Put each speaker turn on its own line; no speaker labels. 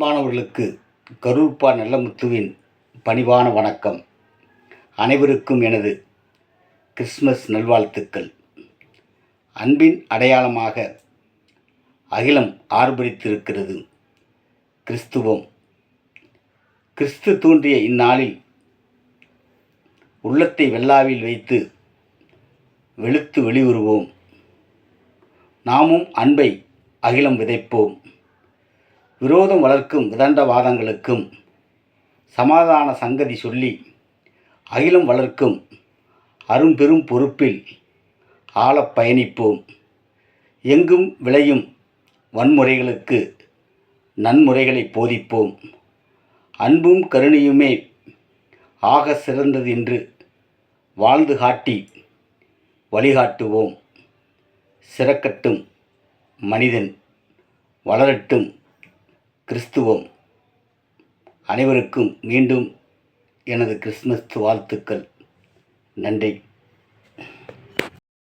மாணவர்களுக்கு கரூர்பா நல்லமுத்துவின் பணிவான வணக்கம். அனைவருக்கும் எனது கிறிஸ்மஸ் நல்வாழ்த்துக்கள். அன்பின் அடையாளமாக அகிலம் ஆர்ப்பரித்திருக்கிறது கிறிஸ்துவம். கிறிஸ்து தோன்றிய இந்நாளில் உள்ளத்தை வெள்ளாவில் வைத்து வெளுத்து வெளிவருவோம் நாமும் அன்பை அகிலம் விதைப்போம். விரோதம் வளர்க்கும் விதண்டவாதங்களுக்கும் சமாதான சங்கதி சொல்லி அகிலம் வளர்க்கும் அரும்பெரும் பொறுப்பில் ஆழப் பயணிப்போம். எங்கும் விளையும் வன்முறைகளுக்கு நன்முறைகளை போதிப்போம். அன்பும் கருணையுமே ஆக சிறந்தது என்று வாழ்ந்து காட்டி வழிகாட்டுவோம். சிறக்கட்டும் மனிதன் வளரட்டும். கிறிஸ்துவம் அனைவருக்கும் மீண்டும் எனது கிறிஸ்மஸ் வாழ்த்துக்கள். நன்றி.